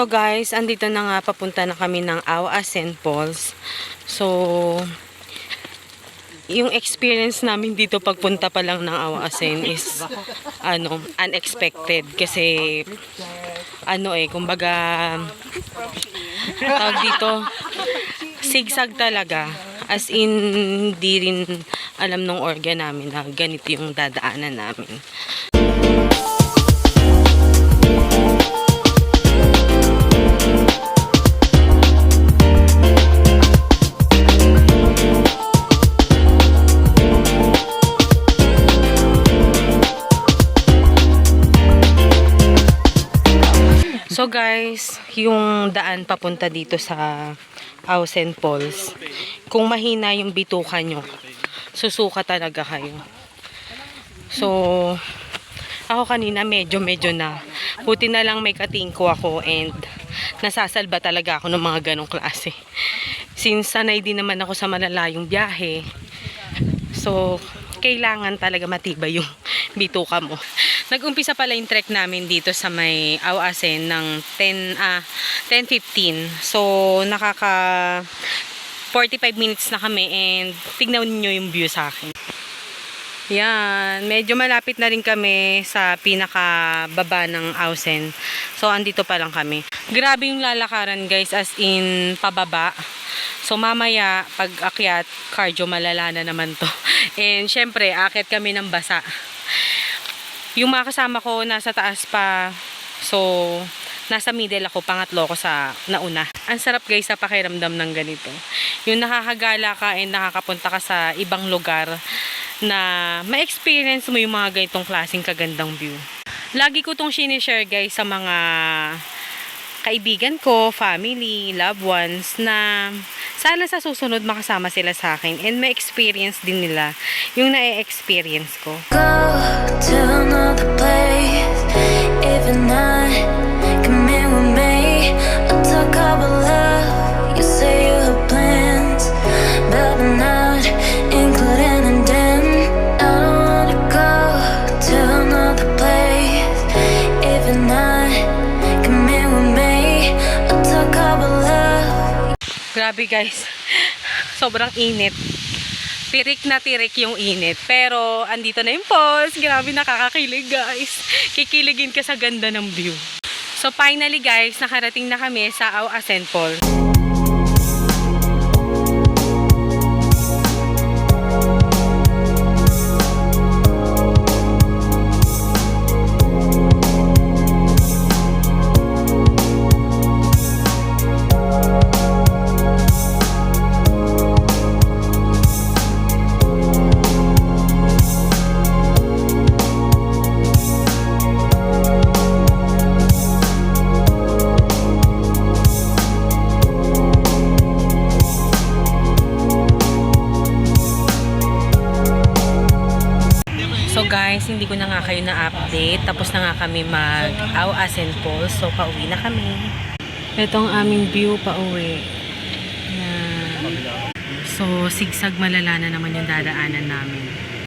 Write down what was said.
So guys, andito na nga papunta na kami ng Awa St. Paul's. So, yung experience namin dito pagpunta pa lang ng Awa Asen is ano, unexpected kasi ano eh, kumbaga tawag dito sigsag talaga as in hindi rin alam nung organ namin na ganito yung dadaanan namin. So guys, yung daan papunta dito sa Ao St. Paul's, kung mahina yung bituka nyo, susuka talaga kayo. So, ako kanina medyo medyo na. Buti na lang may katingko ako and nasasalba talaga ako ng mga ganong klase. Since sanay din naman ako sa malalayong biyahe, so kailangan talaga matibay yung bituka mo. Nag-umpisa pala yung trek namin dito sa may Awasen ng 10 ah 10:15. So nakaka 45 minutes na kami and tignan niyo yung view sa akin. Yan, medyo malapit na rin kami sa pinakababa ng Ausen. So andito pa lang kami. Grabe yung lalakaran guys as in pababa. So mamaya pag akyat, cardio malala na naman to. And syempre, akyat kami ng basa. Yung mga kasama ko nasa taas pa. So, nasa middle ako, pangatlo ko sa nauna. Ang sarap guys sa pakiramdam ng ganito. Yung nakakagala ka and nakakapunta ka sa ibang lugar na ma-experience mo yung mga ganitong klaseng kagandang view. Lagi ko tong sinishare guys sa mga kaibigan ko, family, loved ones na sana sa susunod makasama sila sa akin and ma-experience din nila yung na-experience ko. Go to another place Grabe guys. Sobrang init. Tirik na tirik yung init. Pero andito na yung falls. Grabe nakakakilig guys. Kikiligin ka sa ganda ng view. So finally guys, nakarating na kami sa Ao St. Paul. Guys, hindi ko na nga kayo na-update. Tapos na nga kami mag Ao St. Paul. So pauwi na kami. Ito ang aming view pauwi. Yan. So sigsag malala na naman yung dadaanan namin.